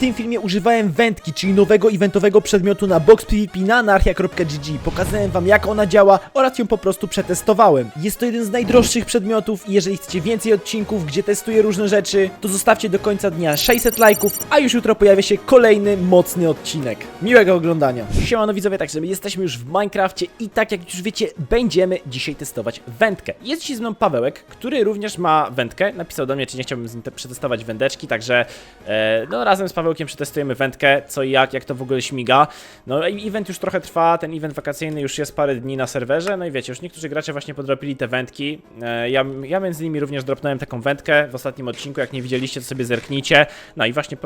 tym filmie używałem wędki, czyli nowego eventowego przedmiotu na box PvP na anarchia.gg. Pokazałem wam jak ona działa oraz ją po prostu przetestowałem. Jest to jeden z najdroższych przedmiotów i jeżeli chcecie więcej odcinków, gdzie testuję różne rzeczy, to zostawcie do końca dnia 600 lajków, a już jutro pojawia się kolejny mocny odcinek. Miłego oglądania. Siemano widzowie, także my jesteśmy już w Minecrafcie i tak jak już wiecie, będziemy dzisiaj testować wędkę. Jest dzisiaj z mną Pawełek, który również ma wędkę. Napisał do mnie, czy nie chciałbym przetestować wędeczki, także e, no razem z Pawełkiem przetestujemy wędkę, co i jak, jak to w ogóle śmiga. No i event już trochę trwa, ten event wakacyjny już jest parę dni na serwerze, no i wiecie, już niektórzy gracze właśnie podropili te wędki. E, ja, ja między innymi również dropnąłem taką wędkę w ostatnim odcinku, jak nie widzieliście, to sobie zerknijcie. No i właśnie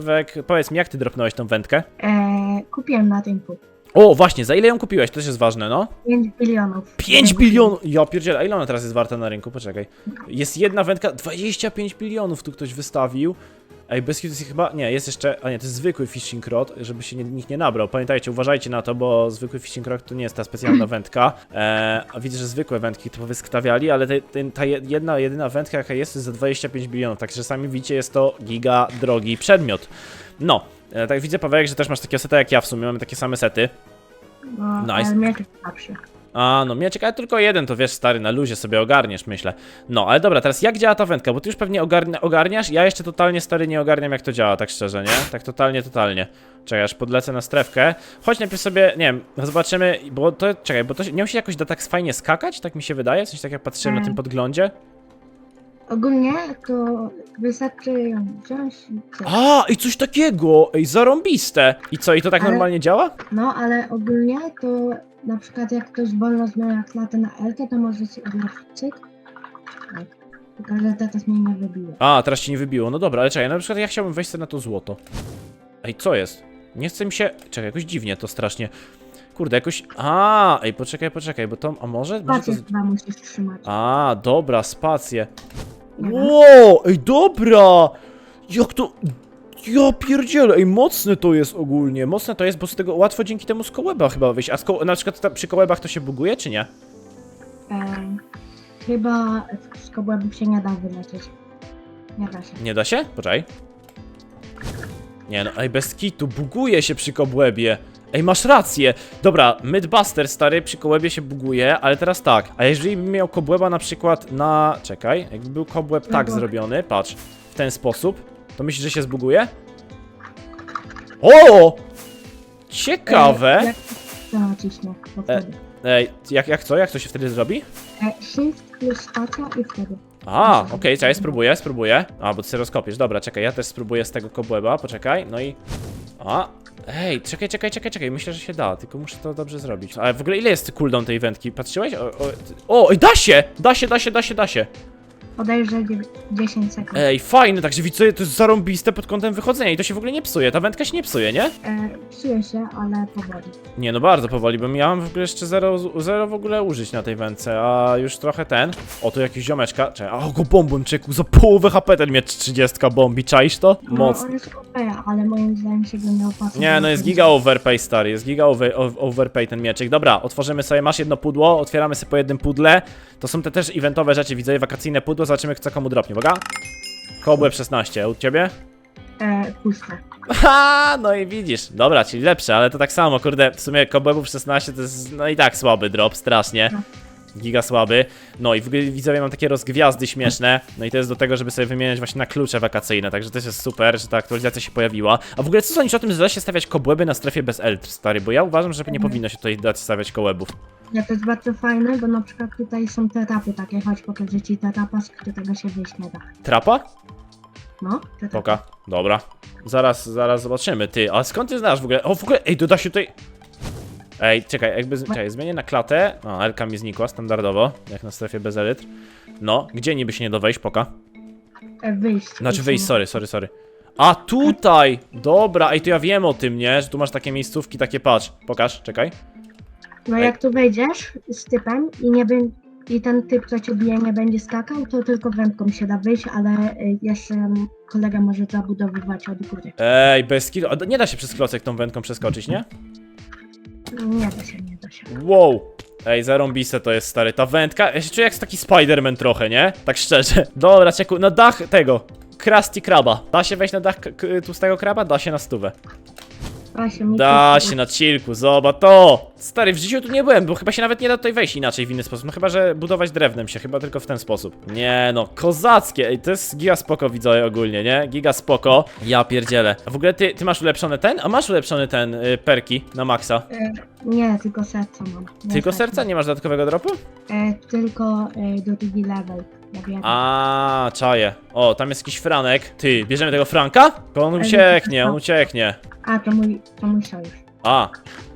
powiedz mi, jak ty dropnąłeś tą wędkę? Eee, kupiłem na rynku. O, właśnie, za ile ją kupiłeś? To też jest ważne, no. 5 bilionów. 5 bilionów! Ja pierdzielę, a ile ona teraz jest warta na rynku? Poczekaj. Jest jedna wędka, 25 bilionów tu ktoś wystawił. Ej, bez kitu jest chyba... Nie, jest jeszcze... A nie, to jest zwykły fishing rod, żeby się nie, nikt nie nabrał. Pamiętajcie, uważajcie na to, bo zwykły fishing rod to nie jest ta specjalna wędka. Eee, a widzę, że zwykłe wędki to wysktawiali, ale te, ten- ta je- jedna, jedyna wędka jaka jest, to jest za 25 bilionów. Także sami widzicie, jest to giga drogi przedmiot. No, e, tak widzę, Pawełek, że też masz takie sety jak ja w sumie, mamy takie same sety. No, Nice. ale jest słabszy. A, no mieczek, ale tylko jeden, to wiesz, stary, na luzie sobie ogarniesz, myślę. No, ale dobra, teraz jak działa ta wędka? Bo ty już pewnie ogarnia, ogarniasz, ja jeszcze totalnie, stary, nie ogarniam, jak to działa, tak szczerze, nie? Tak totalnie, totalnie. Czekaj, aż podlecę na strefkę. Chodź najpierw sobie, nie wiem, zobaczymy, bo to, czekaj, bo to nie się jakoś da tak fajnie skakać, tak mi się wydaje, coś tak jak patrzyłem na tym Mm. podglądzie. Ogólnie to wystarczy ją wziąć i co? A, i coś takiego, ej, zarąbiste. I co, i to tak Ale- normalnie działa? No, ale ogólnie to na przykład jak ktoś wolno zmienia klatę na L, to może się odnieść cyk. Tak. Tylko, że teraz mnie nie wybiło. A, teraz ci nie wybiło. No dobra, ale czekaj, na przykład ja chciałbym wejść sobie na to złoto. Ej, co jest? Nie chce mi się... Czekaj, jakoś dziwnie to strasznie. Kurde, jakoś... A, ej, poczekaj, poczekaj, bo to... A może? może to... Spację chyba musisz trzymać. A, dobra, spację. Wow, ej, dobra! Jak to... Ja pierdzielę, ej, mocne to jest ogólnie. Mocne to jest, bo z tego łatwo dzięki temu z kołeba chyba wyjść. A z ko... na przykład ta, przy kołebach to się buguje, czy nie? Eee, chyba z kobłębów się nie da wylecieć. Nie da się. Nie da się? Poczekaj. Nie no, ej, bez kitu, buguje się przy kobłębie. Ej, masz rację. Dobra, Mythbuster, stary, przy kobłębie się buguje, ale teraz tak. A jeżeli bym miał kobłęba na przykład na... Czekaj, jakby był kobłęb tak Dobra. zrobiony, patrz, w ten sposób, to myślisz, że się zbuguje? O! Ciekawe. Eee, jak E. Ej, jak, jak co? Jak to się wtedy zrobi? E, shift plus spacja i wtedy. A, okej, czekaj, spróbuję, spróbuję. A, bo ty sobie rozkopiesz. Dobra, czekaj, ja też spróbuję z tego kobłęba, poczekaj, no i... A, ej, czekaj, czekaj, czekaj, czekaj, myślę, że się da, tylko muszę to dobrze zrobić. Ale w ogóle ile jest cooldown tej wędki? Patrzyłeś? O, o, o da się! Da się, da się, da się, da się! Dziewię- 10 sekund. Ej, fajne, także widzę, to jest zarąbiste pod kątem wychodzenia i to się w ogóle nie psuje, ta wędka się nie psuje, nie? E, psuje się, ale powoli. Nie, no bardzo powoli, bo miałem w ogóle jeszcze zero, zero w ogóle użyć na tej wędce, a już trochę ten. O, tu jakiś ziomeczka. Czekaj, a go bombą czeku, za połowę HP ten miecz 30 bombi, czaisz to? No, Mocno. on jest OP, ale moim zdaniem się go nie opłaca. Nie, no jest giga overpay, stary, jest giga over, overpay ten mieczyk. Dobra, otworzymy sobie, masz jedno pudło, otwieramy sobie po jednym pudle. To są te też eventowe rzeczy, widzę, wakacyjne pudło, zobaczymy co komu dropnie, uwaga. Kobłęb 16, u ciebie? E, puste. Ha, no i widzisz. Dobra, czyli lepsze, ale to tak samo, kurde, w sumie kobłębów 16 to jest, no i tak słaby drop, strasznie. Giga słaby. No i w ogóle widzowie mam takie rozgwiazdy śmieszne. No i to jest do tego, żeby sobie wymieniać właśnie na klucze wakacyjne. Także to jest super, że ta aktualizacja się pojawiła. A w ogóle co sądzisz o tym, że da się stawiać kobłęby na strefie bez elf, stary? Bo ja uważam, że nie powinno się tutaj dać stawiać kołebów. Nie, to jest bardzo fajne, bo na przykład tutaj są te etapy takie, chodź pokażę ci te etapy, z którego się wyjść nie da. Trapa? No, te etapy. Poka. Dobra. Zaraz, zaraz zobaczymy. Ty, a skąd ty znasz w ogóle? O, w ogóle, ej, doda się tutaj... Ej, czekaj, jakby, czekaj, zmienię na klatę. O, Elka mi znikła standardowo, jak na strefie bez elitr. No, gdzie niby się nie da wejść, poka? E, wyjść. Znaczy wyjść, sorry, sorry, sorry. A, tutaj! Dobra, ej, to ja wiem o tym, nie? Że tu masz takie miejscówki, takie, patrz. Pokaż, czekaj. No jak tu wejdziesz z typem i nie bę- i ten typ, co cię bije, nie będzie skakał, to tylko wędką się da wyjść, ale y, jeszcze mm, kolega może zabudowywać od góry. Ej, bez kill. A nie da się przez klocek tą wędką przeskoczyć, nie? Nie da się, nie da się. Wow. Ej, zarąbiste to jest, stary. Ta wędka, ja się czuję jak taki Spider-Man trochę, nie? Tak szczerze. Dobra, czeku, na dach tego. Krusty Kraba. Da się wejść na dach tłustego kraba? Da się na stówę. Mi Da się na chillku, zobacz to! Stary, w życiu tu nie byłem, bo chyba się nawet nie da tutaj wejść inaczej w inny sposób. No chyba, że budować drewnem się, chyba tylko w ten sposób. Nie no, kozackie, ej, to jest giga spoko widzowie ogólnie, nie? Giga spoko. Ja pierdzielę. A w ogóle ty, ty masz ulepszony ten? A masz ulepszony ten, y, perki na maksa? E, nie, tylko serca mam. Tylko serca. serca? Nie masz dodatkowego dropu? E, tylko e, do drugi level. Ja. A, czaję. O, tam jest jakiś Franek. Ty, bierzemy tego Franka? To on ucieknie, on ucieknie. A, to mój, to mój sojusz. A,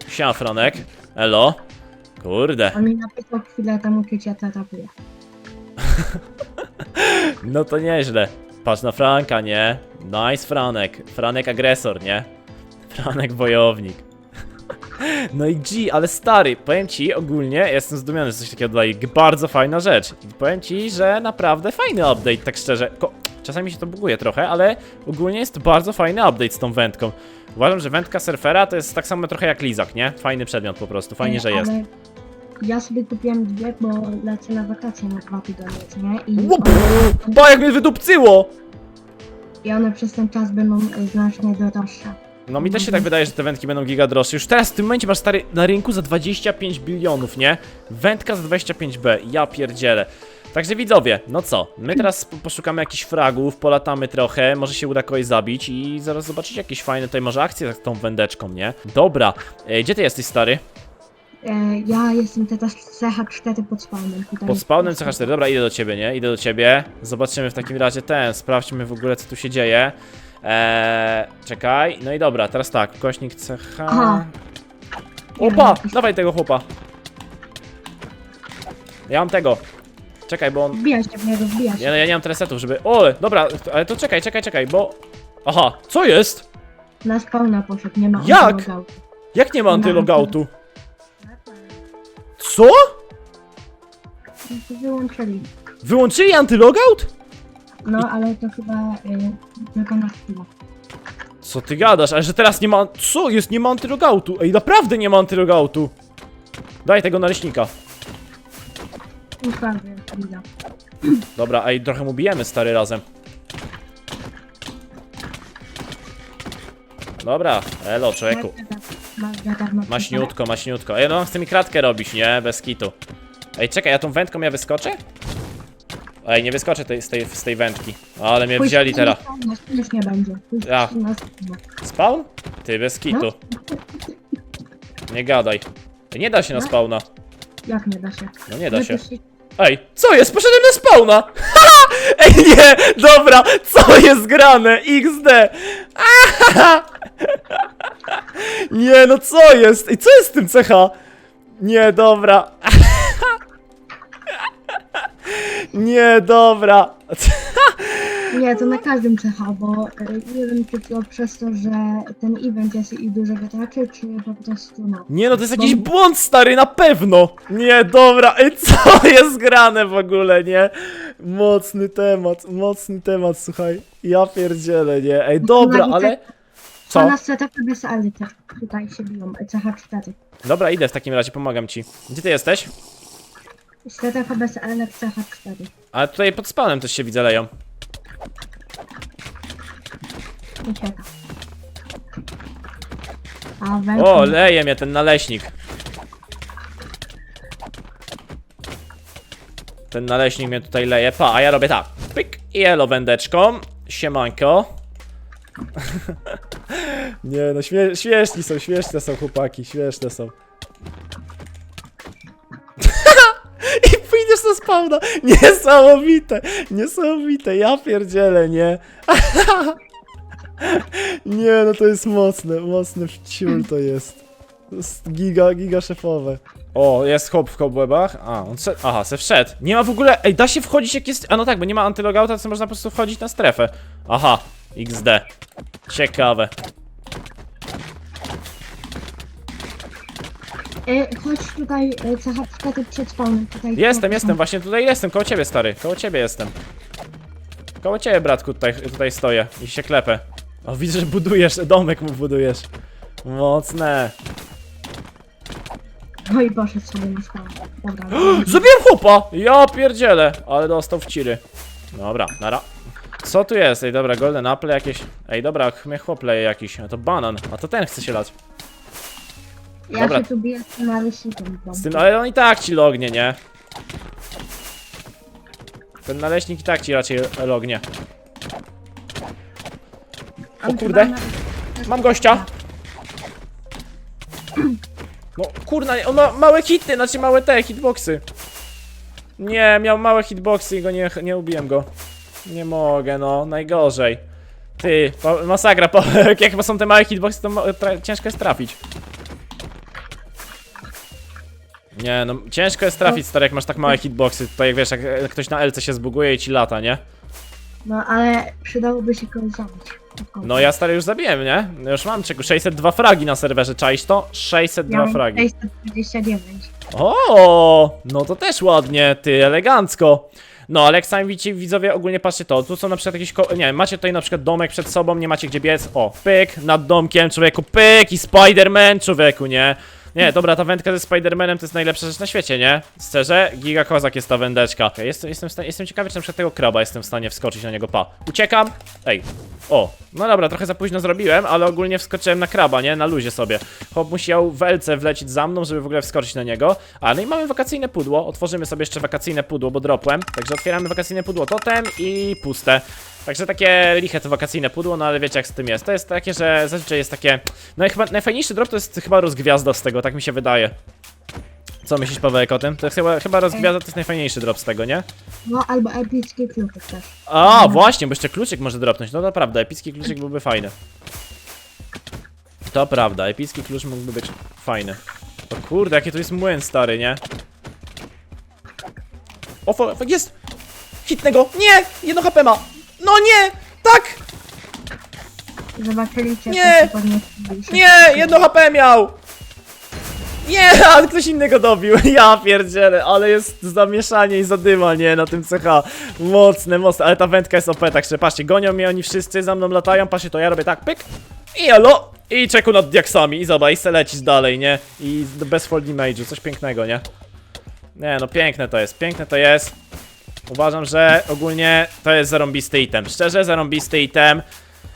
siema Franek. Elo. Kurde. On mi napisał chwilę temu, cię atakuje. No to nieźle. Patrz na Franka, nie? Nice Franek. Franek agresor, nie? Franek wojownik. No i G, ale stary, powiem ci ogólnie, jestem zdumiony, że coś takiego dodaje. Bardzo fajna rzecz. I powiem ci, że naprawdę fajny update, tak szczerze. Ko Czasami się to buguje trochę, ale ogólnie jest bardzo fajny update z tą wędką. Uważam, że wędka surfera to jest tak samo trochę jak lizak, nie? Fajny przedmiot po prostu, fajnie, że jest. ale Ja sobie kupiłem dwie, bo lecę na wakacje na dwa tygodnie, co nie? I one, Ba, jak mnie wydupcyło! I one przez ten czas będą e, znacznie droższe. No mi też się tak wydaje, że te wędki będą giga droższe. Już teraz w tym momencie masz stary na rynku za 25 bilionów, nie? Wędka za 25b, ja pierdzielę. Także widzowie, no co, my teraz po- poszukamy jakichś fragów, polatamy trochę, może się uda kogoś zabić i zaraz zobaczycie jakieś fajne tutaj może akcje z tą wędeczką, nie? Dobra, e, gdzie ty jesteś stary? E, ja jestem teraz CH4 pod spawnem. Tutaj Pod spawnem CH4, dobra idę do ciebie, nie? Idę do ciebie. Zobaczymy w takim razie ten, sprawdźmy w ogóle co tu się dzieje. Eee, czekaj, no i dobra, teraz tak, kośnik CH... Aha. Opa, dawaj tego chłopa. Ja mam tego. Czekaj, bo on... Wbijaj się w niego. Ja, ja nie mam resetów, żeby... O, dobra, ale to czekaj, czekaj, czekaj, bo... Aha, co jest? Na spawna poszedł, nie ma Jak? antylogoutu. Jak nie ma Nie ma antylogoutu? Co? Wyłączyli. Wyłączyli antylogout? No, ale to chyba y, tylko na chwilę. Co ty gadasz? Ale że teraz nie ma... Co jest? Nie ma antylogoutu. Ej, naprawdę nie ma antylogoutu. Daj tego naleśnika. Naprawdę, chwila. Dobra, ej, trochę mu bijemy, stary, razem. Dobra, elo, człowieku. Maśniutko, maśniutko. Ej, no on chce mi kratkę robić, nie? Bez kitu. Ej, czekaj, ja tą wędką ja wyskoczę? Ej, nie wyskoczę tej, z, tej, z tej wędki. Ale mnie wzięli teraz. Już nie będzie. Pójdź Ja. Spawn? Ty, bez kitu. Nie gadaj. Nie da się na spawna. Jak nie da się? No nie da się. Ej, co jest? Poszedłem na spawna! Ej, nie! Dobra, co jest grane? XD! Ahaha! Nie, no co jest? Ej, co jest z tym cecha? Nie, dobra. Nie, dobra. Nie, to na każdym cecha, bo y, nie wiem czy to przez to, że ten event jest i dużo graczy, czy po prostu no. Nie no, to jest jakiś błąd stary, na pewno! Nie, dobra, ej, co jest grane w ogóle, nie? Mocny temat, mocny temat, słuchaj. Ja pierdzielę, nie? Ej, dobra, ale... Co? Co? Na setach bez elity. Tutaj się biją, CH4. Dobra, idę w takim razie, pomagam ci. Gdzie ty jesteś? Setach bez elit CH4. Ale tutaj pod spawnem też się widzę leją. A O, welcome. leje mnie ten naleśnik. Ten naleśnik mnie tutaj leje. Pa, a ja robię tak. Pyk i elo wędeczką. Siemanko. Nie no, śmie śmieszni są, śmieszne są chłopaki, śmieszne są. Spawna. Niesamowite, niesamowite, ja pierdzielę, nie? Nie, no to jest mocne, mocne wciul to jest. To jest giga, giga szefowe. O, jest hop w kobłebach. A, on szedł. Aha, se wszedł. Nie ma w ogóle. Ej, da się wchodzić jak jest. A no tak, bo nie ma antylogauta, to można po prostu wchodzić na strefę. Aha, XD. Ciekawe. E, chodź tutaj e, CH4 przed spawnem. Tutaj Jestem, jestem, właśnie tutaj jestem, koło ciebie, stary. Koło ciebie jestem. Koło ciebie, bratku, tutaj, tutaj stoję i się klepę. O, widzę, że budujesz, domek mu budujesz. Mocne. No i poszedł sobie na spawn. Dobra. Zabiłem chłopa! Ja pierdzielę, ale dostał w ciry. Dobra, nara. Co tu jest? Ej, dobra, golden apple jakieś. Ej, dobra, mnie chłop leje jakiś. A to banan. A to ten chce się lać. Ja Dobra. się tu biję z tym naleśnikiem. Z tym, ale on i tak ci lognie, nie? Ten naleśnik i tak ci raczej lognie. O kurde. Mam gościa. No kurna, on ma małe hity, znaczy małe te hitboxy. Nie, miał małe hitboxy i go nie, nie ubiłem go. Nie mogę, no, najgorzej. Ty, masakra, pa, jak są te małe hitboxy, to ma, ciężko jest trafić. Nie, no ciężko jest trafić, stary, jak masz tak małe hitboxy. To jak wiesz, jak e, ktoś na LC się zbuguje i ci lata, nie? No ale przydałoby się kogoś zabić. No ja stary już zabiłem, nie? Już mam czego 602 fragi na serwerze, czaisz to? 602 ja fragi. 629. O, no to też ładnie, ty, elegancko. No, ale jak sami widzicie, widzowie, ogólnie patrzcie to, tu są na przykład jakieś, ko- nie macie tutaj na przykład domek przed sobą, nie macie gdzie biec, o, pyk, nad domkiem, człowieku, pyk i Spider-Man, człowieku, nie? Nie, dobra, ta wędka ze Spider-Manem to jest najlepsza rzecz na świecie, nie? Szczerze, giga kozak jest ta wędeczka. Okay, jestem, jestem, jestem ciekawy, czy na przykład tego kraba jestem w stanie wskoczyć na niego, pa. Uciekam, ej, o, no dobra, trochę za późno zrobiłem, ale ogólnie wskoczyłem na kraba, nie? Na luzie sobie. Chłop musiał w LC wlecieć za mną, żeby w ogóle wskoczyć na niego. A no i mamy wakacyjne pudło. Otworzymy sobie jeszcze wakacyjne pudło, bo dropłem. Także otwieramy wakacyjne pudło totem i puste. Także takie liche to wakacyjne pudło, no ale wiecie jak z tym jest. To jest takie, że zazwyczaj jest takie. No i chyba najfajniejszy drop to jest chyba rozgwiazda z tego, tak mi się wydaje. Co myślisz Pawełek o tym? To jest chyba, chyba rozgwiazda to jest najfajniejszy drop z tego, nie? No albo epicki kluczyk też. A, właśnie, bo jeszcze kluczyk może dropnąć. No to prawda, epicki kluczyk byłby fajny. To prawda, epicki klucz mógłby być fajny. O kurde, jaki to jest młyn stary, nie? O, jest! Hitnego! Nie! Jedno HP ma! No nie! Tak! Zobaczyliście, Nie! jak to się podnieśli. Nie! Jedno HP miał! Nie! Ale ktoś innego dobił. Ja pierdzielę, ale jest zamieszanie i zadyma, nie? Na tym CH. Mocne, mocne. Ale ta wędka jest OP, także patrzcie, gonią mnie oni wszyscy, za mną latają, patrzcie, to ja robię tak, pyk. I elo! I czeku nad diaksami. I zobacz, i se lecisz dalej, nie? I bez full damage'u, coś pięknego, nie? Nie, no piękne to jest, piękne to jest. Uważam, że ogólnie to jest zarąbisty item. Szczerze, zarąbisty item.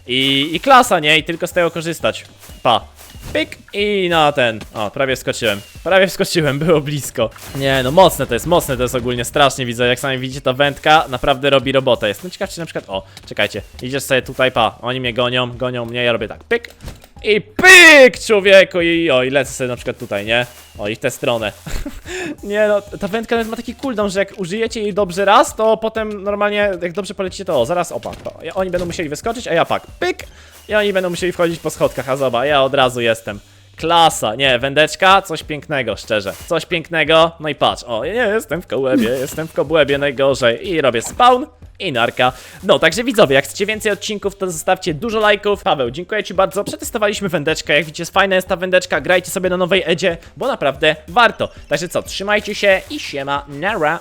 I, I klasa, nie? I tylko z tego korzystać. Pa. Pyk i na ten. O, prawie wskoczyłem. Prawie wskoczyłem, było blisko. Nie, no mocne to jest, mocne to jest ogólnie, strasznie widzę. Jak sami widzicie, ta wędka naprawdę robi robotę. Jestem ciekaw, czy na przykład. O, czekajcie. Idziesz sobie tutaj, pa. Oni mnie gonią, gonią mnie, ja robię tak. Pyk. I pyk, człowieku! I o, i lecę sobie na przykład tutaj, nie? O, i w tę stronę. nie no, ta wędka nawet ma taki cooldown, że jak użyjecie jej dobrze raz, to potem normalnie, jak dobrze polecicie, to o, zaraz opak. To, oni będą musieli wyskoczyć, a ja pak. Pyk! I oni będą musieli wchodzić po schodkach, a zobacz, ja od razu jestem. Klasa, nie, wędeczka, coś pięknego, szczerze. Coś pięknego, no i patrz, o, nie, jestem w kołebie, jestem w kobłębie najgorzej. I robię spawn i narka. No, także widzowie, jak chcecie więcej odcinków, to zostawcie dużo lajków. Paweł, dziękuję Ci bardzo. Przetestowaliśmy wędeczkę, jak widzicie, fajna jest ta wędeczka, grajcie sobie na nowej Edzie, bo naprawdę warto. Także co, trzymajcie się i siema, nara.